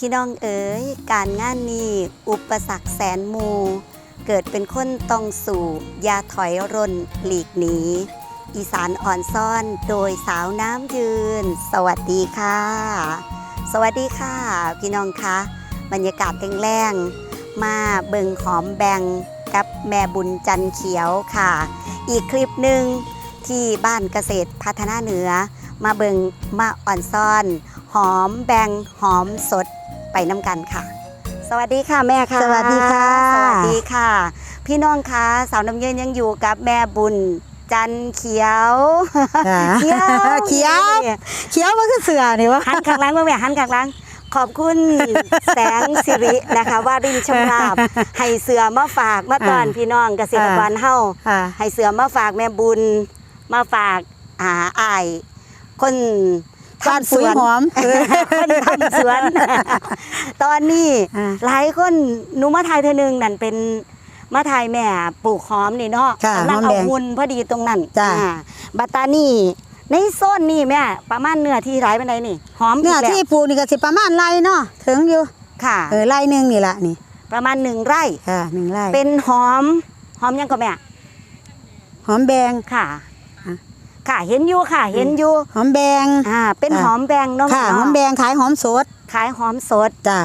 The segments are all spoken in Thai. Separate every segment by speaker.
Speaker 1: พี่น้องเอ๋ยการงานนี้อุปสรรคแสนมู เกิดเป็นคนต้องสู่ยาถอยร่นหลีกหนีอีสานอ่อนซ่อนโดยสาวน้ำยืน สวัสดีค่ะ สวัสดีค่ะ พี่น้องคะบรรยากาศแรงๆมาเบิงหอมแบงกับแม่บุญจันเขียวค่ะ อีกคลิปหนึ่งที่บ้านเกษตรพัฒนาเหนือ มาเบิงมาอ่อนซ่อน หอมแบงหอมสด ไปน้ำกันค่ะ สวัสดีค่ะแม่ค่ะ
Speaker 2: สวัสดีค่ะ
Speaker 1: สวัสดีค่ะ พี่น้องคะสาวน้ำเย็นยังอยู่กับแม่บุญจันเขียว
Speaker 2: ค่ะ
Speaker 1: เขียว
Speaker 2: เขียวเขียวมันคือเสือนี่วะ
Speaker 1: หันข้างหลังมาแม่หันข้างหลังขอบคุณแสงสิรินะคะว่ารินชำราบให้เสือมาฝากมาตอน
Speaker 2: อ่า
Speaker 1: พี่น้องเกษตรกรเฮา
Speaker 2: ค่ะ
Speaker 1: ให้เสือมาฝากแม่บุญมาฝากอาอาย คน
Speaker 2: บ้าน
Speaker 1: ทำส
Speaker 2: ปุ๋ย
Speaker 1: วน
Speaker 2: หอม
Speaker 1: คนทำสวน ตอนนี้
Speaker 2: อ่า
Speaker 1: หลายคนหนูมาถ่ายเธอหนึงนั่นเป็นมาถ่ายแม่ปลูกหอมนี่เนาะ
Speaker 2: ค่ะ
Speaker 1: กำลัง
Speaker 2: หอม
Speaker 1: เอา
Speaker 2: แดง
Speaker 1: หุ่นพอดีตรงนั้น
Speaker 2: จ้ะ
Speaker 1: อ่าบัตตานี่ในโซนนี่แม่ประมาณเนื้อที่หลายปานใดนี่ หอม
Speaker 2: เนี่ย
Speaker 1: อีกแล้ว
Speaker 2: ที่ปลูกนี่ก็สิประมาณไรเนาะถึงอยู่
Speaker 1: ค่ะ
Speaker 2: เออไรหนึงนี่ละนี่
Speaker 1: ประมาณหนึ่งไร่
Speaker 2: ค่ะหนึ่งไร
Speaker 1: เป็นหอมหอมยังก็แม่
Speaker 2: หอมแบง
Speaker 1: ค่ะ
Speaker 2: อะ
Speaker 1: ค่ะเห็นอยู่ค่ะ เห็นอยู่
Speaker 2: หอมแบง
Speaker 1: อ่าเป็น
Speaker 2: อะ
Speaker 1: หอมแบงเนาะ
Speaker 2: ค่ะ
Speaker 1: เนา
Speaker 2: หอมแบงขายหอมสด
Speaker 1: ขายหอมสด
Speaker 2: จ้ะ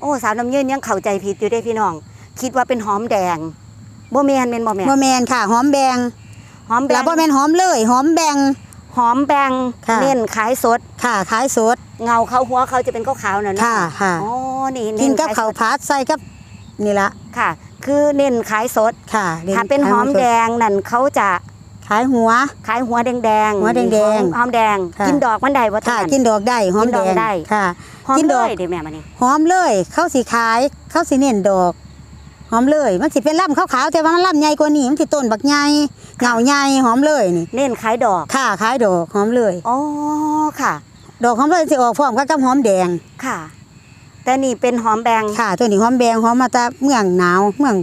Speaker 1: โอ้สาวน้ำยืนยังเข้าใจผิดอยู่ได้พี่น้อง คิดว่าเป็นหอมแดงบ่แมนเป็นบ่แมน
Speaker 2: บ่แมนค่ะ หอมแบง
Speaker 1: หอมแบ
Speaker 2: แล้ว
Speaker 1: ง
Speaker 2: บ่แมนหอมเลยหอมแบง
Speaker 1: หอมแบง
Speaker 2: ค่ะ
Speaker 1: เน้นขายสด
Speaker 2: ค่ะขายสด
Speaker 1: เงาเขาหัวเขาจะเป็นขาวๆน่ะเนอะ
Speaker 2: ค่ะค่ะ
Speaker 1: อ๋อนี่
Speaker 2: กิ
Speaker 1: เน้
Speaker 2: น
Speaker 1: น
Speaker 2: กับ
Speaker 1: ขายส
Speaker 2: ข้าว
Speaker 1: ด
Speaker 2: ผัดใส่กับนี่ละ
Speaker 1: ค่ะ คือเน้นขายสด
Speaker 2: ค่ะ
Speaker 1: ถ้าเป็นหอมแดงนั่นเขาจะ
Speaker 2: ขายหัว
Speaker 1: ขายหัวแดงๆ
Speaker 2: หัวแดงๆ
Speaker 1: หอมหอมแดง
Speaker 2: ค่ะ
Speaker 1: กินดอกมันได้บ่
Speaker 2: ค่ะ
Speaker 1: ท่าน
Speaker 2: กินดอกได้หอม
Speaker 1: กิน
Speaker 2: แด
Speaker 1: ดอก
Speaker 2: ง
Speaker 1: ได้
Speaker 2: ค่ะ
Speaker 1: หอม
Speaker 2: กิน
Speaker 1: เล
Speaker 2: ดอก
Speaker 1: ยเดี๋ยวแม่มานี่
Speaker 2: หอมเลยเขาสิขายเขาสิเน้นดอกหอมเลย มันสิเป็นลำขาวๆแต่ว่ามันลำใหญ่กว่านี้มันสิต้นบักใหญ่เหงาใหญ่หอมเลยนี่
Speaker 1: เน้นขายดอก
Speaker 2: ค่ะขายดอกหอมเลย
Speaker 1: อ๋อค่ะ
Speaker 2: ดอกหอมเลยสิออกพร้อมกับกับหอมแดง
Speaker 1: ค่ะ แต่นี่เป็นหอมแบง
Speaker 2: ค่ะ ตัวนี้หอมแดงหอมมาจากเมืองหนาวเมือง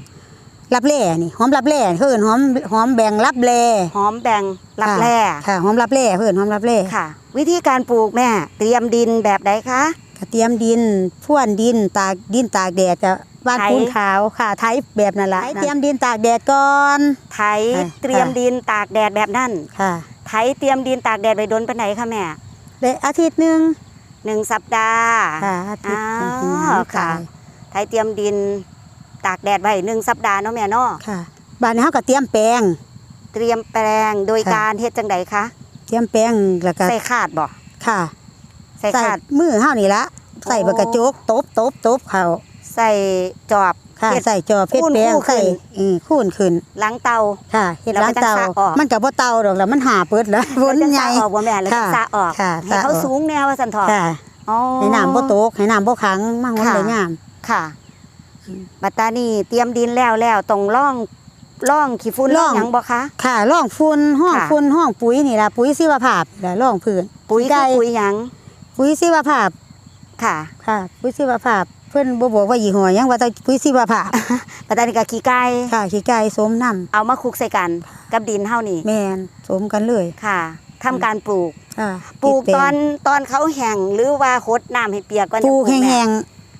Speaker 2: รับแร่นี่หอมรับแร่เขาเอิ้นหอมหอมแบงรับแร่
Speaker 1: หอมแบงรับแร่
Speaker 2: ค่ะหอมรับแร่เพิ่นหอมรับแร่
Speaker 1: ค่ะ วิธีการปลูกแม่เตรียมดินแบบใดคะ
Speaker 2: กระเตรียมดินพ่วนดินตากดินตากแดดจะบ้าน
Speaker 1: ไถ
Speaker 2: ปูนขาวค่ะไถแบบนั่นแหละเตรียมดินตากแดดก่อน
Speaker 1: ไถ
Speaker 2: ค่ะ
Speaker 1: เตรียมดินตากแดดแบบนั้น
Speaker 2: ค่ะ
Speaker 1: ไถเตรียมดินตากแดดไปโดนปานไหนคะแม่
Speaker 2: ได้อาทิตย์หนึง
Speaker 1: หนึ่งสัปดาห์
Speaker 2: ค่ะอาทิตย์
Speaker 1: อ๋อ
Speaker 2: หนึ่งถึง
Speaker 1: ค่ะไถเตรียมดิน ตากแดดไว้หนึ่งสัปดาห์เนาะแม่เนาะ
Speaker 2: ค่ะบ้านนี้เขาก็เตรียมแปลง
Speaker 1: เตรียมแปลงโดย
Speaker 2: ค่ะ
Speaker 1: การเฮ็ดจังใดคะ
Speaker 2: เตรียมแปลงแล้วก็
Speaker 1: ใส่ขาดบ่
Speaker 2: ค่ะ
Speaker 1: ใส่
Speaker 2: ใส่
Speaker 1: ขาด
Speaker 2: มือเฮานี่ละใส่
Speaker 1: โอ้
Speaker 2: บกกระจกตบตบตบเขา
Speaker 1: ใส่จอบ
Speaker 2: ค่ะ
Speaker 1: เฮ็ด
Speaker 2: ใส่จอเพชร
Speaker 1: คูณ
Speaker 2: แปลง
Speaker 1: คู่ขึ้
Speaker 2: ใส่
Speaker 1: น
Speaker 2: อือคูนขึ้น
Speaker 1: ล้างเตา
Speaker 2: ค่ะเฮ็ด
Speaker 1: แล้ว
Speaker 2: ล้าง
Speaker 1: มันจะ
Speaker 2: เตา
Speaker 1: สะออก
Speaker 2: มันก็บ่เตาดอกแล้วมันหาเปิดแล้วฝน
Speaker 1: แล้วจะ
Speaker 2: ใหญ่
Speaker 1: สะออกบ่แม่แล้วจะ
Speaker 2: ค่ะ
Speaker 1: สะออก
Speaker 2: ค่ะ
Speaker 1: ให้เขา
Speaker 2: สะออก
Speaker 1: สูงแนวว่าสันทอะ
Speaker 2: ค่ะ
Speaker 1: อ๋อ
Speaker 2: ให้น้ำบ่ตกให้น้ำบ่ขังมาหอม
Speaker 1: ค่ะ
Speaker 2: ได้งาม
Speaker 1: ค่ะ บัตตานี่เตรียมดินแล้วแล้วตรงร่องร่องขี้ฝุ่น
Speaker 2: ร่
Speaker 1: ร่
Speaker 2: อ
Speaker 1: อง งหยังบ่คะ
Speaker 2: ค่ะร่องฝุ่นห้อง
Speaker 1: ค่ะ
Speaker 2: ฝุ่นห้องปุ๋ยนี่ล่ะปุ๋ยชีวภาพนี่ล่ะร่องพื้น
Speaker 1: ปุ๋ย
Speaker 2: ไก่
Speaker 1: คือปุ๋ยหยัง
Speaker 2: ปุ๋ยชีวภาพ
Speaker 1: ค่ะ
Speaker 2: ค่ะ ปุ๋ยชีวภาพ เพิ่นบ่บอกว่ายี่ห้อหยังว่าแต่ปุ๋ยชีวภาพ
Speaker 1: บัตตานี่ก็ขี้ไก่
Speaker 2: ค่ะขี้ไก่สมน้ำ
Speaker 1: เอามาคลุกใส่กันกับดินเฮานี่
Speaker 2: แม่นสมกันเลย
Speaker 1: ค่ะทำการปลูก
Speaker 2: ค่ะ
Speaker 1: ปลูก
Speaker 2: ติด
Speaker 1: ต
Speaker 2: แง
Speaker 1: อนตอนเขาแห้งหรือว่าหดน้ำให้เปียกก่อน
Speaker 2: ปลูก
Speaker 1: จะ
Speaker 2: แห้ง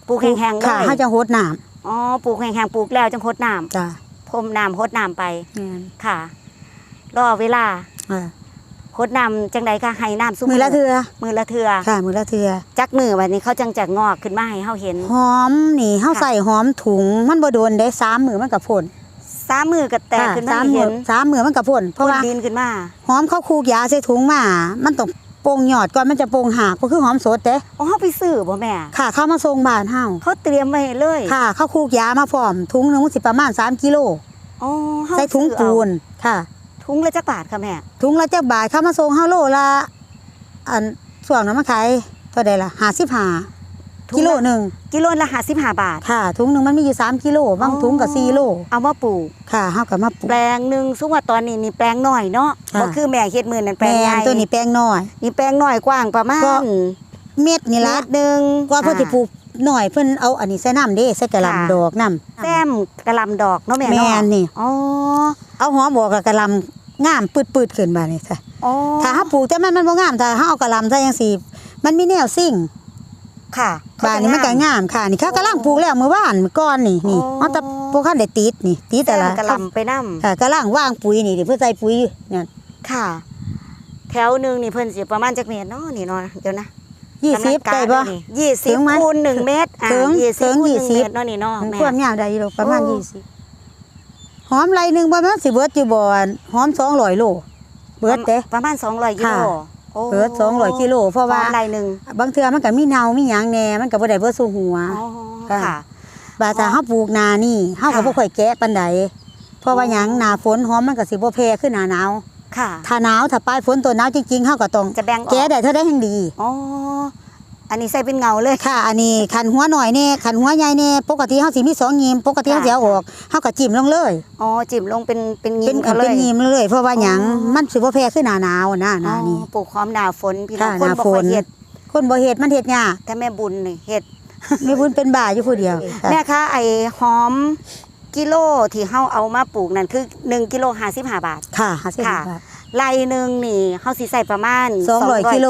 Speaker 1: ปลูก
Speaker 2: ๆ
Speaker 1: แห้งๆเล
Speaker 2: ค่ะ
Speaker 1: ย
Speaker 2: เฮาจะโหดน้
Speaker 1: อ๋อปลูกแห้งๆปลูกแล้วจังหดน้ำ
Speaker 2: จ้ะำ
Speaker 1: พรมน้ำหดน้ำไป
Speaker 2: แม่น
Speaker 1: ค่ะ รอเวลา
Speaker 2: อ่า
Speaker 1: หดน้ำจังใดก็ให้น้ำซุ
Speaker 2: มือละเทือ
Speaker 1: มือละเทือ
Speaker 2: ค่ะ มือละเทือ
Speaker 1: จักมือวันนี้เขาจังจะงอกขึ้นมาให้เฮาเห็น
Speaker 2: หอมนี่เฮา
Speaker 1: ค่ะ
Speaker 2: ใส่หอมถุงมันบ่โดนได้สามมือมันก็พ่น
Speaker 1: สามมือก็แตก
Speaker 2: ค่ะ
Speaker 1: ขึ้นมา
Speaker 2: สาม
Speaker 1: ให้
Speaker 2: มื
Speaker 1: เห็
Speaker 2: อนสามมือมันก็พ่นเพ
Speaker 1: พ่
Speaker 2: ราะ
Speaker 1: น
Speaker 2: ว่า
Speaker 1: ดินขึ้นมา
Speaker 2: หอมเขาคูกยาใส่ถุงมา มันต้อง โป่งยอดก่อนมันจะโป่งหากก็คือหอมสดเด้
Speaker 1: อ๋อเฮาไปซื้อบ่แม่
Speaker 2: ค่ะ เข้ามาส่งบ้านเฮา
Speaker 1: เขาเตรียมไว้ให้เลย
Speaker 2: ค่ะ เขาคูกยามาพร้อมถุงหนึงมันสิประมาณ3กิโล
Speaker 1: อ๋อเฮา
Speaker 2: ใส่ถุง
Speaker 1: ซื้อเอา
Speaker 2: ปูนค่ะ
Speaker 1: ถุงละจักบาทค่ะแม่
Speaker 2: ถุงละจักบาทเข้ามาส่งเฮาโลละอันส่วนนั้นมาขายเท่าใดล่ะ55
Speaker 1: ถุงละ
Speaker 2: กิโลหนึง
Speaker 1: กิโลละ55บาท
Speaker 2: ค่ะถุงหนึงมันมีอยู่3กิโลบางถุงก็4โล
Speaker 1: เอามาปลูก
Speaker 2: ค่ะเฮาก็มาปลูก
Speaker 1: แปลงหนึงซึ่งว่าตอนนี้นี่แปลงน้อยเนาะ
Speaker 2: ค่ะ
Speaker 1: บ่คือแม่เฮ็ดมือนั่นแปล
Speaker 2: แม่
Speaker 1: งใหญ่
Speaker 2: นตัวนี้แปลงน้อย
Speaker 1: นี่แปลงน้อยกว้างประมาณ
Speaker 2: ก็เม็ดนี่ละ
Speaker 1: เมตรหนึง
Speaker 2: ก็เพิ่นสิปลูกหน่อยเพิ่นเอาอันนี้ใส่น้ำเด้ใส่กะห
Speaker 1: ค่ะ
Speaker 2: ล่ำดอกน้ำ
Speaker 1: แซมกระหลำดอกเนาะแม่
Speaker 2: แม่
Speaker 1: เนาะ
Speaker 2: นนี่
Speaker 1: อ๋อ
Speaker 2: เอาหอมบอกกับกะหล่ำงามปืดๆขึ้นมานี่ค่ะ
Speaker 1: อ๋อ
Speaker 2: ถ้าเฮาปลูกแต่มันมันบ่งามถ้าเฮาเอากะหล่ำใส่จังซี่มันมีแนวซิ่ง
Speaker 1: ค่ะ
Speaker 2: บ้านนี้มันก็งามค่ะ นี่เขากำลังปลูกแล้วเมื่อวานเมื่อก่อนนี่นี่
Speaker 1: โอ้
Speaker 2: เอาแต่พวกเขาได้ติดนี่ติด
Speaker 1: แต่
Speaker 2: แต่ละ
Speaker 1: กระหลำไปนํ
Speaker 2: ค่ะกำลังว่างปุ๋ยนี่เดี๋ยวเพื่อใส่ปุ๋ยเนี่ย
Speaker 1: ค่ะ แถวหนึงนี่เพิ่นสิประมาณจักเมตรเนาะนี่เนาะเดี๋ยวนะ
Speaker 2: ยี่สิบ
Speaker 1: กำลัง
Speaker 2: ได้
Speaker 1: กา
Speaker 2: บ่
Speaker 1: รนี่ยี่สิ
Speaker 2: ถึ
Speaker 1: บ
Speaker 2: งไหม
Speaker 1: คูณหนึ่งเมตรอ่า
Speaker 2: ถึง
Speaker 1: ยี่สิบ
Speaker 2: ถึง
Speaker 1: คูณห
Speaker 2: ยี่
Speaker 1: นึ่ง
Speaker 2: สิบ
Speaker 1: เมตรเนาะนี่เนาะ
Speaker 2: มัน
Speaker 1: แม่
Speaker 2: ความยาวได้อยู่หรอกประมาณ
Speaker 1: โอ้
Speaker 2: ยี่สิบหอมไรหนึ่งประมาณสิเบิดอยู่บ่อนหอมสองร้อยโลเบิดเด้
Speaker 1: ประมาณ200กิโล
Speaker 2: ค่ะ
Speaker 1: โอ้
Speaker 2: เบิดสองร้อยกิโลเพราะว่า
Speaker 1: หอมไรหนึ่ง
Speaker 2: บางเทื่อมันก็มีเนามีหยังแหน่มันก็บ่ได้เบิดสู่หัว
Speaker 1: อ๋อ
Speaker 2: ค่ะ
Speaker 1: ค่ะ
Speaker 2: บาดถ้าเฮาปลูกนานี่เฮาก็
Speaker 1: ค่ะ
Speaker 2: บ่ค่อยแกะปานใดเพราะว่าหยังหน้าฝนหอมมันก็สิบ่แพ้ขึ้นหน้าหนาว
Speaker 1: ค่ะ
Speaker 2: ถ้าหนาวถ้าปลายฝนตัวหนาวจริงๆเฮาก็ต้อง
Speaker 1: จะแบ่งออก
Speaker 2: แกะได้เท่าได้แห่งดี
Speaker 1: อ๋อ อันนี้ใส่เป็นเงาเลย
Speaker 2: ค่ะ อันนี้ขันหัวหน่อยแน่ขันหัวใหญ่แน่ปกติเฮาสิมีสองยิมปกติเฮาสิเอาออกเฮาก็จิ้มลงเลย
Speaker 1: อ๋อจิ้มลงเป็นเป็นยิ
Speaker 2: เป็น
Speaker 1: งเขาเล
Speaker 2: เป็น
Speaker 1: ย
Speaker 2: ยิมเลย เพราะว่าหยัง
Speaker 1: อ๋อ
Speaker 2: มันสิบ่แพ้ขึ้นหน้าหนาวนะห
Speaker 1: อ๋อ
Speaker 2: น้านี้
Speaker 1: ปลูกหอมหนาฝนพี่น้อง
Speaker 2: ค่ะ
Speaker 1: คน
Speaker 2: หน้า
Speaker 1: บ่ค่อย
Speaker 2: ฝน
Speaker 1: เฮ็ด
Speaker 2: คนบ่เฮ็ดมันเฮ็ดยาก
Speaker 1: แต่แม่บุญนี่เฮ็ด
Speaker 2: มีบุญเป็นบ้าอยู่ผู้เดียวค่ะ
Speaker 1: แม่คะไอ้หอมกิโลที่เฮาเอามาปลูกนั่นคือ1กิโล55บาท
Speaker 2: ค่ะหาสิบ
Speaker 1: ค่ะ
Speaker 2: บาท
Speaker 1: ไรหนึ่งนี่เฮาสิใส่ประมาณ
Speaker 2: 200กิโล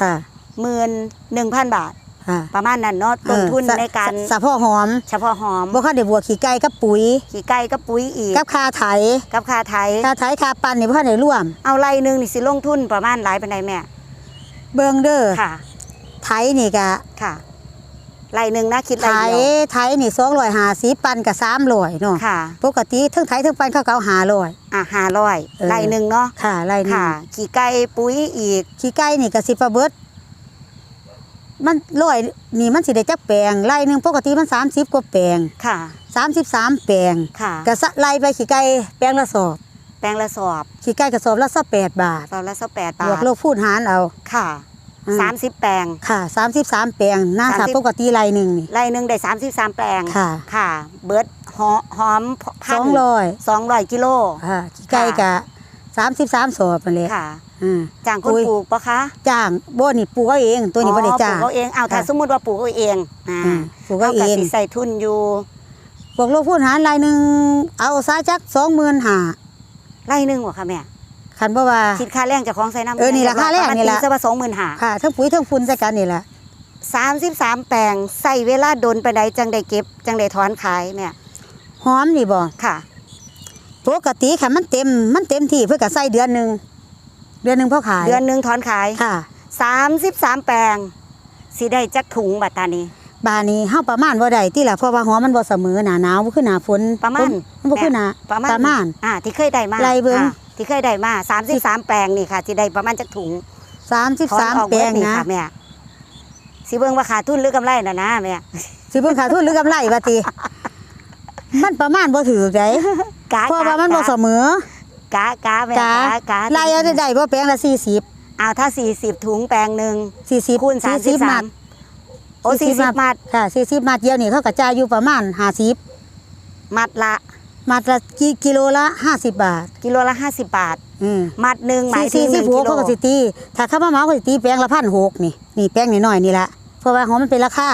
Speaker 2: ค่ะ
Speaker 1: หมื่นหนึ่งพันบาท
Speaker 2: ค่ะ
Speaker 1: ประมาณนั้นเนาะต้นทุน
Speaker 2: เออ
Speaker 1: ในการ
Speaker 2: สะสะโพกหอม
Speaker 1: เฉพาะหอม
Speaker 2: บ่คันได้บวกขี้ไก่กับปุ๋ย
Speaker 1: ขี้ไก่กับปุ๋ยอีก
Speaker 2: กับคาไถ
Speaker 1: กับค่าไถ
Speaker 2: คาไถคาปั่นนี่บ่คันได้ร่วม
Speaker 1: เอาไรหนึ่งนี่สิลงทุนประมาณหลายปานใดแม่
Speaker 2: เบิ่งเด้อ
Speaker 1: ค่ะ
Speaker 2: ไถนี่ก็
Speaker 1: ค่ะไรหนึ่งนะคิดไร
Speaker 2: ไถ
Speaker 1: เดียว
Speaker 2: ไถนี่250ปั่นก็300เนาะ
Speaker 1: ค่ะ
Speaker 2: ปกติทั้งไถทั้งปั่นเขาก็เอา500
Speaker 1: อะห้าร้อย
Speaker 2: เออ
Speaker 1: ไรหนึ่งเนาะ
Speaker 2: ค่ะไรนี่
Speaker 1: ค่ะขี้ไก่ปุ๋ยอีก
Speaker 2: ขี้ไก่นี่ก็สิประเบิด มันร้อยนี่มันสิได้จักแปลงไร่หนึงปกติมัน 30 กว่าแปลง
Speaker 1: ค่ะ
Speaker 2: 33 แปลง
Speaker 1: ค่ะ
Speaker 2: ก็สะไล่ไปขี้ไก่แปลงละสอบ
Speaker 1: แปลงละสอบ
Speaker 2: ขี้ไก่กระสอบละ28บาท
Speaker 1: สอบละสิบแปด
Speaker 2: บบวา
Speaker 1: กท
Speaker 2: ลบคูณหารเอา
Speaker 1: ค่ะ
Speaker 2: อืม
Speaker 1: สามสิบแปลง
Speaker 2: ค่ะ 33 แปลงหน้าถ้า
Speaker 1: 30
Speaker 2: ปกติไร่หนึงนี่
Speaker 1: ไรหนึ่งได้สามสิบสามแปลง
Speaker 2: ค่ะ
Speaker 1: ค่ะ เบิร์ดหอหอมพัน
Speaker 2: 200
Speaker 1: สองร้อยกิโล
Speaker 2: ค่ะขี้ไก่ก็33สอบนั่นแหละ
Speaker 1: ค่ะ
Speaker 2: อืม
Speaker 1: จ้างคน
Speaker 2: อุ้ย
Speaker 1: ปลูกปะคะ
Speaker 2: จ้างบ่นี่ปลูกเอาเองตัวนี้บ่ได้
Speaker 1: อ๋อ
Speaker 2: จ้าง
Speaker 1: ปลูกเอาเองเอาถ้า
Speaker 2: ค่ะ
Speaker 1: สมมุติว่าปลูกเอาเองอ่า
Speaker 2: อืมปลูกเอาเอง
Speaker 1: สิใส่ทุนอยู่
Speaker 2: บวกลบคูณหารไร่หนึงเอาซะจัก25,000
Speaker 1: ไร่หนึ่งวะค่ะแม่
Speaker 2: คันบ่ว่า
Speaker 1: คิดค่าแรงจากของใส่น้ำ
Speaker 2: เออนี่ล่ะค่าแรงนี่ล่ะ
Speaker 1: ปมาณตีซะว่าสองหมื่นห้า
Speaker 2: ค่ะทั้งปุ๋ยทั้งฝุ่นใส่กันนี่แหละ
Speaker 1: สามสิบสามแปลงใส่เวลาโดนไปใดจังได้เก็บ จังได้ถอนขายเนี่ย
Speaker 2: หอมนี่บ่
Speaker 1: ค่ะ
Speaker 2: ปกติค่ะมันเต็มมันเต็มที่เพื่อก็ใส่เดือนหนึง เดือนหนึงพอขาย
Speaker 1: เดือนหนึ่งถอนขาย
Speaker 2: ค่ะ
Speaker 1: สามสิบสามแปลงสิได้จักถุงบัตตานี้
Speaker 2: บานนี้เฮาประมาณบ่ได้ที่ล่ะเพราะว่าหอมมันบ่เสมอหน้าหนาวบ่คือหน้าฝน
Speaker 1: ประมาณ
Speaker 2: มันบ่คือหน้า
Speaker 1: ประมาณ
Speaker 2: ประมาณ
Speaker 1: อ่าที่เคยได้มา
Speaker 2: ไล่เบิ่ง
Speaker 1: อ่าที่เคยได้มาสามสิบสามแปลงนี่ค่ะที่ได้ประมาณจักถุงถอนออก
Speaker 2: 33แปล
Speaker 1: เบิด
Speaker 2: ง
Speaker 1: นี่
Speaker 2: นะ
Speaker 1: ค่ะแม่สิเบิ่งว่าขาดทุนหรือกำไรน่ะนะแม่
Speaker 2: สิเพิ่นขาดทุนหรือกำไรว่าติมันประมาณบ่ถือได้
Speaker 1: กา
Speaker 2: เพราะว่ามันบ่เสมอ กา
Speaker 1: กาแม่
Speaker 2: กากา
Speaker 1: กา
Speaker 2: ไล่เอาได้บ่แปลงละ40
Speaker 1: เอาถ้าสี่สิบถุงแปลงหนึ่ง
Speaker 2: 40
Speaker 1: คูณสามสิบ
Speaker 2: 40
Speaker 1: สา
Speaker 2: มั
Speaker 1: ม
Speaker 2: ด
Speaker 1: โอ้สี่สิบมัด
Speaker 2: ค่ะ40มัดเดียวนี่เขาก็จ่ายอยู่ประมาณ50
Speaker 1: มัดละ
Speaker 2: มัดละกิกิโลละ50บาท
Speaker 1: กิโลละห้าสิบบาท
Speaker 2: อืม
Speaker 1: มัดหนึ่งหมายถึ
Speaker 2: สี่
Speaker 1: งห
Speaker 2: สี่
Speaker 1: นึ่ง
Speaker 2: หัว
Speaker 1: กิโล
Speaker 2: เขาก็สิตีถ้าเข้ามาเหมาเขาสิตีแปลงละพันหกนี่นี่แปลงน้อยๆนี่ละเพราะว่าหอมมันเป็นราคา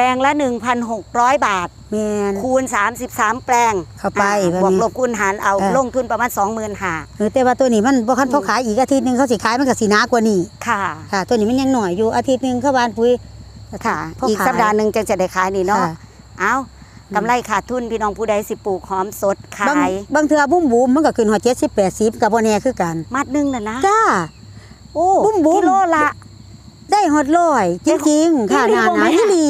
Speaker 1: แปลงละหนึ่งพันหกร้อยบาท
Speaker 2: แมน
Speaker 1: คูณสามสิบสามแปลง
Speaker 2: เข้าไป
Speaker 1: อ่
Speaker 2: แบบ
Speaker 1: บวก
Speaker 2: นี้
Speaker 1: ลบคูณหารเอา
Speaker 2: เออ
Speaker 1: ลงทุนประมาณสองหมื่นห้า
Speaker 2: เออแต่ว่าตัวนี้มันบ่คันพอขายอีกอาทิตย์หนึงเขาสิขายมันก็สิหนากว่านี้
Speaker 1: ค่ะ
Speaker 2: ค่ะ ตัวนี้มันยังหน่อยอยู่อาทิตย์หนึงเข้าบ้านปุ๋ย
Speaker 1: ค่ะ
Speaker 2: พอ
Speaker 1: อีก
Speaker 2: ขาย
Speaker 1: สัปดาห์หนึ่งจะจะได้ขายนี่เนาะ
Speaker 2: ค่ะ
Speaker 1: เอากำไรขาดทุนพี่น้องผู้ใดสิปลูกหอมสดขา
Speaker 2: บาง
Speaker 1: ย
Speaker 2: บางเทื่อบุ้มบูมมันก็ขึ้นหัว70 80ก็บ่แน่คือกัน
Speaker 1: มัดหนึ่งน่ะนะ
Speaker 2: จ้า
Speaker 1: โอ้
Speaker 2: บุ้มบุ้ม
Speaker 1: กิโลละ
Speaker 2: ได้ฮอดร้อยจริงๆค่ะ
Speaker 1: อีหลี
Speaker 2: นา
Speaker 1: บ่
Speaker 2: นา
Speaker 1: แม่
Speaker 2: อีหลี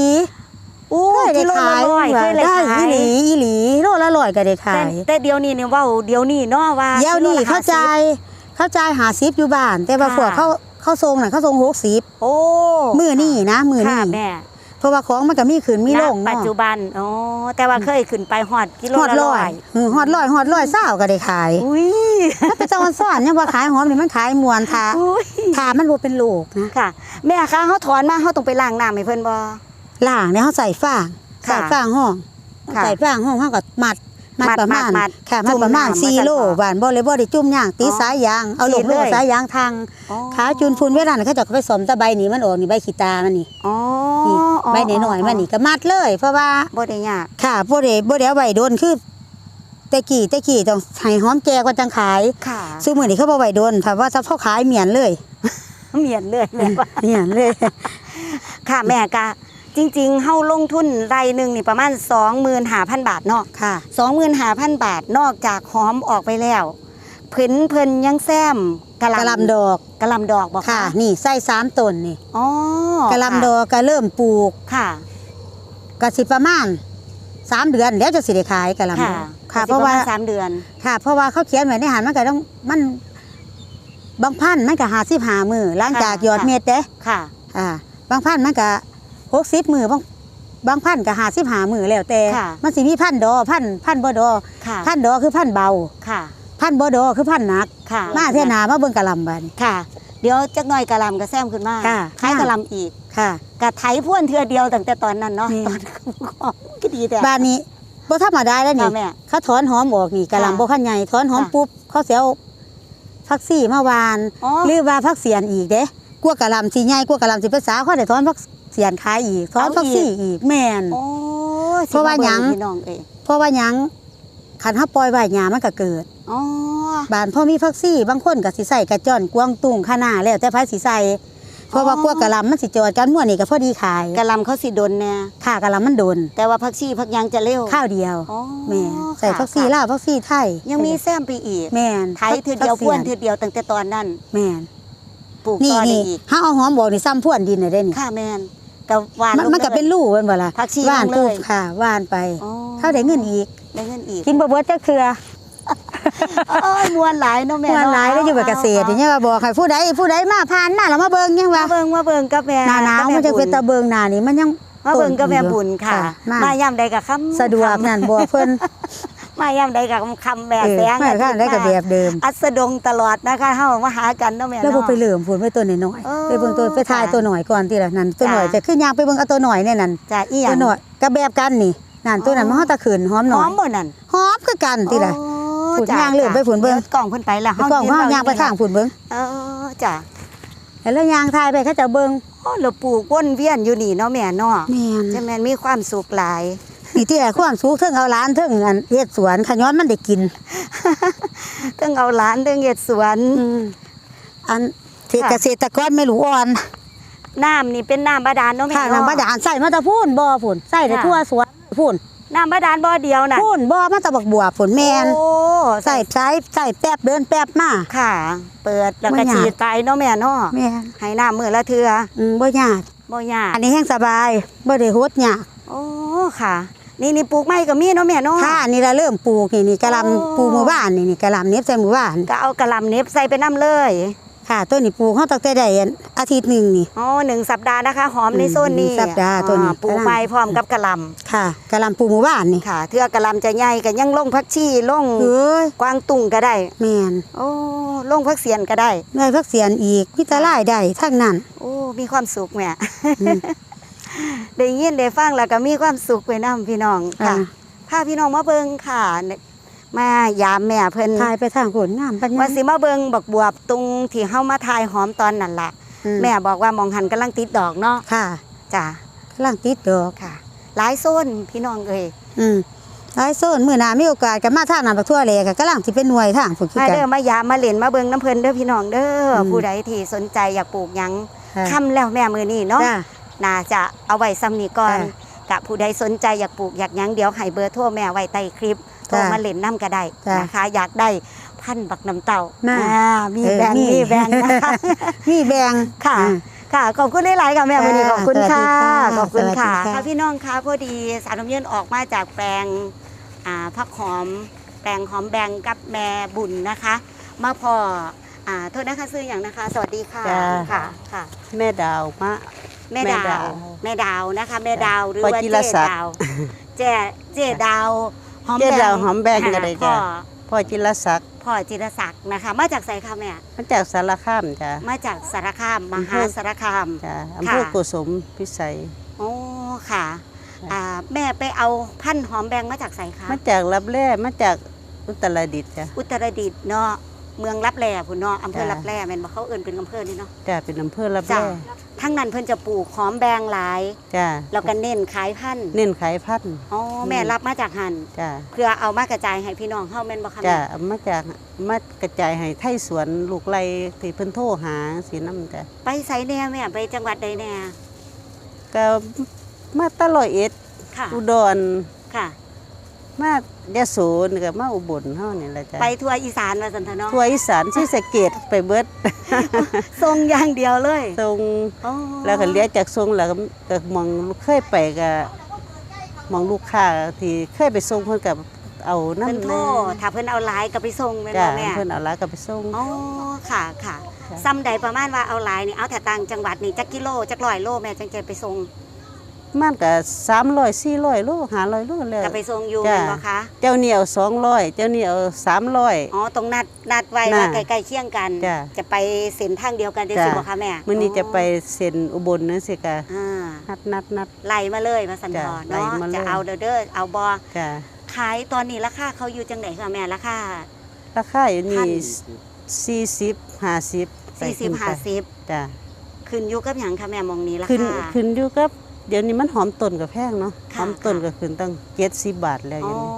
Speaker 1: โอ้
Speaker 2: เคยได้
Speaker 1: กิโลละ
Speaker 2: ขาย
Speaker 1: ร้อยเคยได้
Speaker 2: ได้
Speaker 1: ขา
Speaker 2: อี
Speaker 1: ย
Speaker 2: หลีอีหลีโลละร้อยก็ได้ขา
Speaker 1: แต่
Speaker 2: ย
Speaker 1: แต่เดี๋ยวนี้เนี่ยเว่าเดี๋ยวนี้เนาะว่า
Speaker 2: เดี๋ยวนี้
Speaker 1: กิโลละ
Speaker 2: เข้าใจ
Speaker 1: 50
Speaker 2: เข้าใจหาซิปอยู่บ้าน แต่ว่า
Speaker 1: ค่ะ
Speaker 2: พวกเขาเขาทรงน่ะเขาทรงหกสิบ
Speaker 1: โอ้
Speaker 2: มือนี่นะมือ
Speaker 1: ค่ะ
Speaker 2: นี่
Speaker 1: แม่
Speaker 2: เพราะว่าของมันก็มีขึ้นมีลง
Speaker 1: ณ
Speaker 2: เนาะ
Speaker 1: ปัจจุบันอ๋อแต่ว่าเคยขึ้นไปฮอดกิโล
Speaker 2: ฮอด
Speaker 1: ละ
Speaker 2: ร้
Speaker 1: ร้
Speaker 2: อ
Speaker 1: อยย
Speaker 2: เออฮอดร้อยฮอดร้อยเศร้าก็ได้ขาย
Speaker 1: อุ้ย
Speaker 2: ถ้าไปจังหวัดสอนเนี่ยว่าขายหอมนี่มันขายมวนทา
Speaker 1: อุ้ย
Speaker 2: ทามันบ่เป็นโลกนะ
Speaker 1: ค่ะ แม่คะเขาถอนมาเขาต้องไปล้างน้ำให้เพิ่นบ่
Speaker 2: ล่างเนี่ยเขาใส่ฟาง
Speaker 1: ค่ะ
Speaker 2: ใส่ฟางห้อง
Speaker 1: ค่ะ
Speaker 2: ใส่ฟางห้องเขาก็มัดมัด
Speaker 1: มัด
Speaker 2: ประมาณ
Speaker 1: มัด
Speaker 2: ค่ะมัด
Speaker 1: จุ่ม
Speaker 2: ประมาณ
Speaker 1: น้ำ
Speaker 2: 4
Speaker 1: มา
Speaker 2: โล
Speaker 1: ใส่ฟอง
Speaker 2: บ้านบ่เลยบ่ได้จุ่มย่างตี
Speaker 1: อ๋อ
Speaker 2: สายยางเอาล
Speaker 1: ฉี
Speaker 2: ง
Speaker 1: ด
Speaker 2: โล
Speaker 1: เลย
Speaker 2: สายยางทาง
Speaker 1: อ๋อ
Speaker 2: ขาจุนฝุ่นเวลานั้นเขาจะเอาไปสอมตะใบนี่มันออกนี่ใบขี้ตามันนี่
Speaker 1: อ๋อ
Speaker 2: นี่ใบหน่อยๆมันนี่ก็มัดเลย เพราะว่า
Speaker 1: บ่ได้ยาก
Speaker 2: ค่ะบ่ได้บ่ได้เอาไว้โดนคือแต่กี้แต่กี้ต้องให้หอมแก่กว่าจังขาย
Speaker 1: ค่ะ
Speaker 2: ซึ่งมื้อนี้เขาบ่ไว้โดนถ้าว่าถ้าเขาขายเหมียนเลย
Speaker 1: เมียนเลยแม่ว่า
Speaker 2: เหมียนเลย
Speaker 1: ค่ะแม่กะ จริงๆเฮาลงทุนรายหนึ่งนี่ประมาณ 25,000 บาทเนาะ
Speaker 2: ค่ะ
Speaker 1: 25,000 บาทนอกจากหอมออกไปแล้ว เพิ่นเพิ่นยังแซมกะห
Speaker 2: กะห
Speaker 1: ล่ำ
Speaker 2: ลำดอก
Speaker 1: กะหล่ำดอกบอก
Speaker 2: ค่ะ นี่ใส่สามต้นนี่
Speaker 1: อ๋อกะ
Speaker 2: หลำดอกก็เริ่มปลูก
Speaker 1: ค่ะ
Speaker 2: ก็สิประมาณสามเดือนเดี๋ยวจะสิได้ขายกะหลำด
Speaker 1: ค่ะ
Speaker 2: อกค่ะ เพราะว่า
Speaker 1: สิปมณสามเดือน
Speaker 2: ค่ะ เพราะว่าเขาเขียนไว้ในหันมันก็ต้องมันบางพันธุ์มันก็หาสิบหามือหลังจาก
Speaker 1: ค่ะ
Speaker 2: หยอดเม็ดเด้
Speaker 1: ค่ะ
Speaker 2: อ่า บางพันธุ์มันก็ หกสิบมือบางบางพันธุ์ก็หาสิบหามือแล้วแต่
Speaker 1: ค่ะ
Speaker 2: มันสิมีพันธุ์ดอพันธุ์พันธุ์บ่ดอ
Speaker 1: ค่ะ
Speaker 2: พันธุ์ดอคือพันธุ์เบา
Speaker 1: ค่ะ
Speaker 2: พันธุ์บ่ดอคือพันธุ์หนัก
Speaker 1: ค่ะ
Speaker 2: มาเท่ยหนามาเบิ่งกะหลำบัดนี้
Speaker 1: ค่ะ เดี๋ยวจักหน่อยกะหล่ำก็แซมขึ้นมา
Speaker 2: ค่ะ
Speaker 1: คล้ายกะหล่ำอีก
Speaker 2: ค่ะ
Speaker 1: กะไถพ่วนเทือเดียวตั้งแต่ตอนนั้นเนาะ
Speaker 2: นี่
Speaker 1: ตอนของก็ดีแต่
Speaker 2: บ้านนี้บ่ธรรมดาแล้วนี่
Speaker 1: ค่ะแม่
Speaker 2: เขาถอนหอมออกนี่กะห
Speaker 1: ค่ะ
Speaker 2: ล่ำบ่คันใหญ่ถอนหอม
Speaker 1: ค่ะ
Speaker 2: ปุ๊บเขาเสียเอาผักซี่มาหวาน
Speaker 1: อ๋อ
Speaker 2: หรือว่าผักเสียนอีกเด้กลัวกะหล่ำสิใหญ่กลัวกะหล่ำสิเป็นสาวเขาได้ถอนผัก เสียนขายอีกถอนผักซี่อีกแม่น
Speaker 1: โอ้
Speaker 2: เพราะว่าหยัง
Speaker 1: สิมเบิ่พี่น้องเอ้ย
Speaker 2: เพราะว่าหยังคันเฮาปล่อยไว้หญ้ามันก็เกิด
Speaker 1: อ๋อ
Speaker 2: บ้านพ่อมีผักซี่บางคนก็สิใส่กระจ้อนกวางตุ้งคะน้าแล้วแต่ไผสิใส่เพราะว่ากลัวกะหล่ำมันสิจอดกันม่วนนี่ก็พอดีขาย
Speaker 1: กะหล่ำเขาสิดนแน่
Speaker 2: ค่ะกะหล่ำมันโดน
Speaker 1: แต่ว่าผักชีผักหยังจะเร็ว
Speaker 2: ข้าวเดียว
Speaker 1: อ๋อ
Speaker 2: แม่ใส่
Speaker 1: ค่ะ
Speaker 2: ผักซี่ลาวผักซี่ไทย
Speaker 1: ยังมีแซมไปอีก
Speaker 2: แม่น
Speaker 1: ไถเทือเดียว
Speaker 2: ผัก
Speaker 1: พ่วน
Speaker 2: สี
Speaker 1: เทือเดียวตั้งแต่ตอนนั้น
Speaker 2: แม่น
Speaker 1: ปลูก
Speaker 2: นี่
Speaker 1: ต่อได้
Speaker 2: นี่
Speaker 1: อีก
Speaker 2: เฮาเอาหอมบอกนี่ซ้ำพ่วนดินน่ะได้นี่
Speaker 1: ค่ะแม่น กับหวาน
Speaker 2: มัน
Speaker 1: ลง
Speaker 2: มันก็
Speaker 1: ลย
Speaker 2: เป็นรูแม่นบ่ล่ะ
Speaker 1: ผักชี
Speaker 2: หว่าน
Speaker 1: ลงเลย
Speaker 2: ปุ๊บค่ะหว่านไป
Speaker 1: อ๋อ
Speaker 2: เฮาได้เงินอีก
Speaker 1: ได้เงินอีก
Speaker 2: กินบ่เบิดจักเทื่อ
Speaker 1: โอ้ยมวนหลายเนาะแม่
Speaker 2: ม่วนหลายแล้วอยู่กับเกษตรอย่างเงี้ยว่าบอกให้ผู้ใดผู้ใดมาผ่านมาแล้วมาเบิ่งยังว่า
Speaker 1: มาเบิ่งมาเบิ่งกับแม่
Speaker 2: หน้าหนาว
Speaker 1: กับแมั
Speaker 2: นจะเป็น
Speaker 1: บุญ
Speaker 2: ตะเบิงหน้านี่มันยัง
Speaker 1: มาเบิ่งกับแม่บุญค่ะ
Speaker 2: ค่ะมา
Speaker 1: มาย่ำใดกับคำ
Speaker 2: สะดวกนั่นบ่เพิ่น
Speaker 1: มาย่ำใดกับคำแบ
Speaker 2: เอบอ
Speaker 1: แสง
Speaker 2: ไม่ค่ะได้กับแบบเดิม
Speaker 1: อัสดงตลอดนะคะเฮามาหากันเนาะแม่
Speaker 2: แล้วบ่
Speaker 1: เนาะ
Speaker 2: ไปเหลื่อมพูนไว้ตัวน้อย
Speaker 1: เออ
Speaker 2: ๆไปเบิ่งตัวไปถ่าย
Speaker 1: ค่ะ
Speaker 2: ตัวหน่อยก่อนทีละนั่นตัวหน่อย
Speaker 1: จ้ะ
Speaker 2: จะขึ้นยางไปเบิ่งเอาตัวหน่อยเนี่ยนั่น
Speaker 1: จ้ะอีหยั
Speaker 2: ตั
Speaker 1: ง
Speaker 2: วหน่อยก็แบบกันนี่นั่นตัวนั้น
Speaker 1: อ๋อ
Speaker 2: มันเฮาตะขืนหอมห
Speaker 1: ห
Speaker 2: น่อ
Speaker 1: อยมบ่นั่น
Speaker 2: หอมคือกันทีละ
Speaker 1: โอ้
Speaker 2: ฝุ่น
Speaker 1: จ้ะ
Speaker 2: ย่างเลื่อนไปฝุ่นเบิ่ง
Speaker 1: ดี๋ยวกล่องเพิ่นไปละ
Speaker 2: ไปกล้องเฮายางไปทางฝุ่นเบิ่ง
Speaker 1: เออจ้ะ
Speaker 2: แล้วยางถ่ายไปเขาจะเบิ่ง
Speaker 1: โอ้เราปลูกวนเวียนอยู่นี่เนาะแม่เนาะ
Speaker 2: แม่น
Speaker 1: จะแม่นมีความสุขหลาย
Speaker 2: นี่ที่แหละความสูงเทิงเอาหล้านเทิงอันเฮ็ดสวนขย้อนมันได้กิน
Speaker 1: เทั้งเอาหลานเทั้งเฮ็ดสวน
Speaker 2: อันที่
Speaker 1: ค่ะ
Speaker 2: เกษตรกรไม่รู้อ่อน
Speaker 1: น้ำนี่เป็นน้ำบาดาลเนาะแม่
Speaker 2: ค่ะ
Speaker 1: เนาะ
Speaker 2: น้ำบาดาลใส่มาแตะพูนบ่ฝุ่นใส่แต่
Speaker 1: ค่ะ
Speaker 2: ทั่วสวนฝุ่น
Speaker 1: น้ำบาดาลบ่อเดียวน่ะ
Speaker 2: พูนบ่มาแตะบักบัวฝุ่นแมน
Speaker 1: โอ้
Speaker 2: ใส่ใช้ใส่แป๊บเดินแป๊บมา
Speaker 1: ค่ะ เปิดแล้วก็
Speaker 2: บ่ยาก
Speaker 1: ฉีดไปเนาะแม่เนาะ
Speaker 2: แม่น
Speaker 1: ให้น้ำมื้อละเทื่อ
Speaker 2: อืมบ่ยาก
Speaker 1: บ่ยาก
Speaker 2: อันนี้แห้งสบายบ่ได้โหดยาก
Speaker 1: โอ้ค่ะ นี่นี่ปลูกไม้ก็มีเนาะแม่เนาะ
Speaker 2: ค่ะนี่ละเริ่มปลูกนี่นี่กะหล่ำ
Speaker 1: โอ้
Speaker 2: ปลูกหมู่บ้านนี่นี่กะหล่ำเน็บใส่หมู่บ้าน
Speaker 1: ก็เอากระหลำเน็บใส่ไปน้ำเลย
Speaker 2: ค่ะต้นนี่ปลูกเฮาตั้งแต่ได้อันอาทิตย์หนึงนี่
Speaker 1: อ๋อหนึ่งสัปดาห์นะคะ หอมในโซนนี้
Speaker 2: หนึ่งสัปดาห์ตัวนี้
Speaker 1: อ่ปลูกไม้พร้อมกับกระหล
Speaker 2: ค่ะกะหล่ำปลูกหมู่บ้านนี่ำ
Speaker 1: ค่ะเทื่อกระหลำจะใหญ่ก็ยังลงพักชีลง
Speaker 2: เอ้ย
Speaker 1: กวางตุงก็ได้
Speaker 2: แม่น
Speaker 1: โอ้ลงพักเสียนก็ได้
Speaker 2: ได้พักเสียนอีกมีแต่รายได้ทั้งนั้น
Speaker 1: โอ้มีความสุขแม่
Speaker 2: อืม
Speaker 1: ได้ยินได้ฟังแล้วก็มีความสุขไปนํพี่น้องค่ะ
Speaker 2: อ่า
Speaker 1: พาพี่น้องมาเบิงค่ะ มายามแม่เพิ่น
Speaker 2: ทายไปทางฝนงามปัญญา
Speaker 1: ว่าสิมาเบิงบักบวบตรงที่เฮามาทายหอมตอนนั้นล่ะ
Speaker 2: อื
Speaker 1: แม่บอกว่ามองหันกำลังติดดอกเนาะ
Speaker 2: ค่ะ
Speaker 1: จ้ะ
Speaker 2: กำลังติดดอก
Speaker 1: ค่ะ หลายโซนพี่น้องเอ้ย
Speaker 2: อืมหลายโซนมื้อหน้ามีโอกาสก็มาทางนั้นบักทั่วแลก็กำลังสิเป็นหน่วยทางฝนคือ
Speaker 1: มา
Speaker 2: กัน
Speaker 1: เด้อมายามมาเล่นมาเบิงน้ำเพิ่นเด้อพี่น้องเด้ออ
Speaker 2: ม
Speaker 1: ผู้ใดที่สนใจอยากปลูกหยัง
Speaker 2: ค่ะ
Speaker 1: ค่ำแล้วแม่มื้อนี้เนาะ
Speaker 2: จ้า
Speaker 1: น่าจะเอาไว้ซ้ำนี้ก่อน
Speaker 2: ค่ะ
Speaker 1: กับผู้ใดสนใจอยากปลูกอยากหยังเดี๋ยวให้เบอร์โทรแม่ไว้ใต้คลิปโทร
Speaker 2: จ้ะ
Speaker 1: มาเล่นน้ำก็ได้
Speaker 2: จ้ะ
Speaker 1: นะคะ อยากได้พันธุ์บักน้ำเต่า
Speaker 2: มา
Speaker 1: อ่ามี
Speaker 2: เออ
Speaker 1: แบงค์
Speaker 2: มี
Speaker 1: มีแบงค์นะคะ
Speaker 2: มีแบง
Speaker 1: ค่ะ
Speaker 2: อืม
Speaker 1: ค่ะขอบคุณหลายๆค่ะแม่วันนี้ขอบคุณค่ะ
Speaker 2: ส
Speaker 1: ข
Speaker 2: วั
Speaker 1: อบ
Speaker 2: สดี
Speaker 1: คุณ
Speaker 2: ค่ะ
Speaker 1: ค่ะ
Speaker 2: สวัสดีค่ะ
Speaker 1: ค่ะพี่น้องคะพอดีสาวน้ำเยืนออกมาจากแปลงอ่าพักหอม แปลงหอมแบงกับแม่บุญนะคะ มาพออ่าโทษนะคะซื้ออย่างนะคะ สวัสดีค่ะ
Speaker 3: จ้า
Speaker 1: ค่ะค่ะ
Speaker 3: แม่ดาวมะ
Speaker 1: แม่
Speaker 3: แม่
Speaker 1: ดา
Speaker 3: ดาวว
Speaker 1: แม่ดาวนะคะ แม่ดาวหรือ
Speaker 3: พ่อ
Speaker 1: ว่า
Speaker 3: จิ
Speaker 1: เจ๊
Speaker 3: รศักดิ์
Speaker 1: ดาวเจ๊เจ๊ดาวหอม
Speaker 3: เจ๊
Speaker 1: แบง
Speaker 3: ดาวหอมแบงก็ได้
Speaker 1: พ่อ
Speaker 3: จ้ะพ่อจิรศักดิ์
Speaker 1: พ่อจิรศักดิ์นะคะ มาจากไสคะแม่
Speaker 3: มาจากสารคามจ้ะ
Speaker 1: มาจากสารคามมหาสารคาม
Speaker 3: จ้ะอำเภอ
Speaker 1: ค่ะ
Speaker 3: โกสมพิสัย
Speaker 1: โอ้ค่ะ
Speaker 3: ค่ะ
Speaker 1: อ่าแม่ไปเอาพันธุ์หอมแบงมาจากไสคะ
Speaker 3: มาจากรับแร่มาจากอุตรดิตถ์จ้ะ
Speaker 1: อุตรดิตถ์เนาะ เมืองรับแลพุ่นเนาะอำเภอ
Speaker 3: จ้ะ
Speaker 1: รับแลแม่นบ่เขาเอิ่นเป็นอำเภอนี่เนาะ
Speaker 3: จ้ะเป็นอำเภอรับ
Speaker 1: จ้ะ
Speaker 3: แร่
Speaker 1: ทั้งนั้นเพิ่นจะปลูกหอมแบงหลาย
Speaker 3: จ้ะ
Speaker 1: แล้วก็เน้นขายพันธุ์
Speaker 3: เน้นขายพันธุ์
Speaker 1: อ๋อแม่รับมาจากหัน
Speaker 3: จ้ะ
Speaker 1: เพื่อเอามากระจายให้พี่น้องเฮาแม่นบ่คะ
Speaker 3: จ้ะ
Speaker 1: แม่
Speaker 3: เอามาจากมากระจายให้ไทยสวนลูกไรที่เพิ่นโทรหาสีน้ำจ้ะ
Speaker 1: ไปไสแน่แม่ไปจังหวัดใดแน่
Speaker 3: ก็มาตลอยเอ็ด
Speaker 1: ค่ะ
Speaker 3: อุดร
Speaker 1: ค่ะ
Speaker 3: มา ยะโสนี่ก็มาอุบลเฮานี่แหละจ้ะ
Speaker 1: ไปทัวร์อีสานมาสันทเนาะ
Speaker 3: ทั่วอีสานที่สะเกตไปเบิด
Speaker 1: ทรงอย่างเดียวเลย
Speaker 3: ทรง
Speaker 1: อ๋อ
Speaker 3: แล้วก็เลี้ยจากทรงแล้วก็ก็มองเคยไปก็มองลูกค้าที่เคยไปส่งเพิ่นกับเอา
Speaker 1: เพิ่น
Speaker 3: น้ำ
Speaker 1: โทษถ้าเพิ่นเอาไลน์ก็ไปส่งแม่น
Speaker 3: จ้ะ
Speaker 1: บ่แม่
Speaker 3: เพิ่นเอาละก็ไปส่ง
Speaker 1: อ๋อค่ะค่ะ
Speaker 3: จ้ะ
Speaker 1: ซ้ำใดประมาณว่าเอาไลน์นี่เอาแต่ต่างจังหวัดนี่จักกิโลจักร้อยโลแม่จังจะไปส่ง
Speaker 3: มันก็300 400โล500โลแล้ว
Speaker 1: ก็ไปส่งอยู่
Speaker 3: จ้ะ
Speaker 1: แม่นบ่คะ
Speaker 3: เจ้านี่เอา200เจ้านี่เอา300
Speaker 1: อ๋อตรงนัดนัดไว้
Speaker 3: น่ะ
Speaker 1: ว่าใกล้ๆเคียงกัน
Speaker 3: จ้ะ
Speaker 1: จะไปเส้นทางเดียวกันได้
Speaker 3: จ้ะ
Speaker 1: สิบ่คะแม่
Speaker 3: มื้อนี้จะไปเซ็นอุบลนั่นสิกะ
Speaker 1: อ่า
Speaker 3: นัดนัดนัด
Speaker 1: ไล่มาเลยมาสันทอ
Speaker 3: จ้ะ
Speaker 1: เนาะ
Speaker 3: ไล่มาเลย
Speaker 1: จะเอาเด้อเด้อเอาบ่
Speaker 3: จ้ะ
Speaker 1: ขายตอนนี้ราคาเขาอยู่จังไดคะแม่ราคา
Speaker 3: ราคาอยู่
Speaker 1: พั
Speaker 3: นี่
Speaker 1: น
Speaker 3: 40 50ไป
Speaker 1: 40
Speaker 3: ขึ้นไป
Speaker 1: 50
Speaker 3: จ้ะ
Speaker 1: ขึ้นอยู่กับหยังคะแม่มองนี้รา
Speaker 3: ขึ้น
Speaker 1: คา
Speaker 3: ขึ้นอยู่กับ เดี๋ยวนี้มันหอมต้นกับแพงเนาะ
Speaker 1: ค่ะ
Speaker 3: หอมต้น
Speaker 1: ค่ะ
Speaker 3: ก็ขึ้นตั้ง70บาทแล้วอ
Speaker 1: อ๋อย่าง
Speaker 3: นี้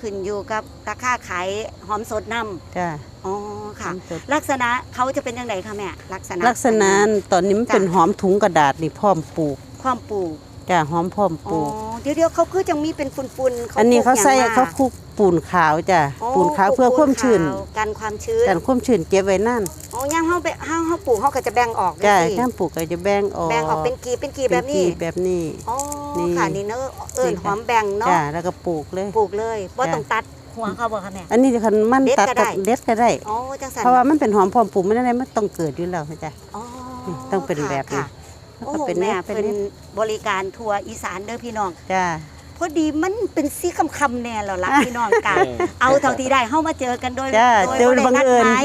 Speaker 1: ขึ้นอยู่กับราคาขายหอมสดน้
Speaker 3: จ้ะำ
Speaker 1: อ๋อค่ะ
Speaker 3: หอมต้น
Speaker 1: ลักษณะเขาจะเป็นยังไงคะแม่ลักษณะ
Speaker 3: ลักษณะตอนนี้มัน
Speaker 1: จ้ะ
Speaker 3: เป็นหอมถุงกระดาษนี่พร้อมปลูก
Speaker 1: ความปลูก
Speaker 3: จ้ะหอมพร้อมป
Speaker 1: อ๋อ
Speaker 3: ลูก
Speaker 1: เดี๋ยวเดี๋ยวเขาคือจังมีเป็นฝุ่นๆ
Speaker 3: อันนี้เขาใส่
Speaker 1: ปลูกหยัง
Speaker 3: เขา
Speaker 1: ม
Speaker 3: คลุก ปูนขาวจ้ะ
Speaker 1: อ๋อ
Speaker 3: ปูนขาว
Speaker 1: ปลูก
Speaker 3: เพื่อความชื้น
Speaker 1: ขาวกันความชื้น
Speaker 3: กันความชื้นเก็บไว้นั่น
Speaker 1: อ๋อย่ามเฮาไปเฮาเฮาปลูกเฮาก็จะแบ่งออก
Speaker 3: จ้ะ
Speaker 1: เลยสิ
Speaker 3: ถ้าปลูกก็จะแบ่งออก
Speaker 1: แบ่งออกเป็นกีบเป็นกีบ
Speaker 3: เป็
Speaker 1: แบ
Speaker 3: น
Speaker 1: บนี้
Speaker 3: กีบแบบนี้
Speaker 1: อ๋อ
Speaker 3: นี่
Speaker 1: ค่ะนี่เนอะเอิ้น
Speaker 3: นี่ค่ะ
Speaker 1: หอมแบ่งเนาะ
Speaker 3: จ้ะแล้วก็ปลูกเลย
Speaker 1: ปลูกเลยบ่
Speaker 3: จ้ะ
Speaker 1: ต้องตัดหัวเขาบ่คะแม่
Speaker 3: อันนี้คันมัน
Speaker 1: เด็ด
Speaker 3: ตัด
Speaker 1: ก็ได้
Speaker 3: กับเด็ดก็ได้
Speaker 1: อ๋อจังสัน
Speaker 3: เพราะว่ามันเป็นหอมพร้อมปลูกไม่ได้มันต้องเกิดอยู่แล้วจ้ะ
Speaker 1: อ๋อ
Speaker 3: นี่ต้องเป็นแบบนี้
Speaker 1: ค่ะ
Speaker 3: แล้ว
Speaker 1: โอ้
Speaker 3: ก็
Speaker 1: โห
Speaker 3: เป็น
Speaker 1: แม่
Speaker 3: เน็ตเป็น
Speaker 1: เป็น
Speaker 3: เน็ต
Speaker 1: บริการทัวร์อีสานเด้อพี่น้อง
Speaker 3: จ้ะ
Speaker 1: พ อดีมันเป็นซีคำคำๆแน่แล้วล่ะพี่น้องกันเอาเท่าที่ได้เข้ามาเจอกันโดย
Speaker 3: จ้ะ
Speaker 1: โดย
Speaker 3: เจอ
Speaker 1: บ่ได้
Speaker 3: บัง
Speaker 1: นัด
Speaker 3: เอิญ
Speaker 1: หมาย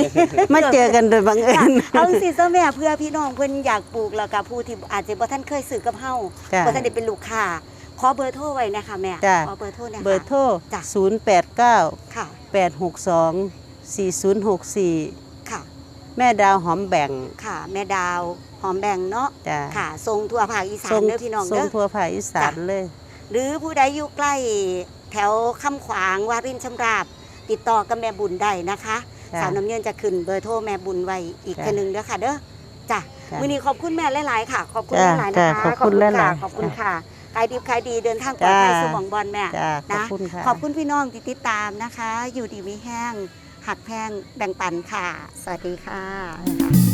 Speaker 3: มาเจอกันโดยบังเอิญ
Speaker 1: เอาสิซะแม่เพื่อพี่น้องเพิ่นอยากปลูกแล้วก็ผู้ที่อาจจะบ่ท่านเคยซื้อกับเฮา
Speaker 3: จ้ะ
Speaker 1: บ่ท่านได้เป็นลูกค้าขอเบอร์โทรไว้นะคะแม่
Speaker 3: จ้ะ
Speaker 1: ขอเบอร์โทรนะคะ
Speaker 3: เบอร์โทร
Speaker 1: จ้ะ
Speaker 3: 089
Speaker 1: ค่ะ
Speaker 3: 862 4064
Speaker 1: ค่ะ
Speaker 3: แม่ดาวหอมแบ่ง
Speaker 1: ค่ะ แม่ดาวหอมแบ่งเนาะ
Speaker 3: จ้ะ
Speaker 1: ค่ะทรงทั่วภาคอีสาน
Speaker 3: ส่ง
Speaker 1: เด้อพี่น้อง
Speaker 3: ส่
Speaker 1: เด้
Speaker 3: ง
Speaker 1: อ
Speaker 3: ทั่วภาคอีสาน
Speaker 1: จ้ะ
Speaker 3: เลย
Speaker 1: หรือผู้ใดอยู่ใกล้แถวคำขวางวารินชำราบ ติดต่อกับแม่บุญได้นะคะ
Speaker 3: จ้ะ
Speaker 1: สาวน้ำเย็นจะขึ้นเบอร์โทรแม่บุญไว้อีก
Speaker 3: จ้ะ
Speaker 1: คนนึงเด้อค่ะเด้อจ้ะ
Speaker 3: จ้ะ
Speaker 1: มื้อนี้ขอบคุณแม่หลายๆค่ะ ขอบคุณ
Speaker 3: จ้ะ
Speaker 1: หลายๆ
Speaker 3: จ้ะ
Speaker 1: นะคะ
Speaker 3: ขอบคุณหลายๆ
Speaker 1: ค่ะขอบคุณค่ะขายดีขายดีเดินทางปลอดภัย
Speaker 3: จ้ะ
Speaker 1: สมองบอลแม่
Speaker 3: จ้ะขอบ
Speaker 1: นะ
Speaker 3: คุณค่ะ
Speaker 1: ขอบคุณพี่น้องที่ติดตามนะคะ อยู่ดีมีแห้งหักแพงแบ่งปันค่ะ สวัสดีค่ะ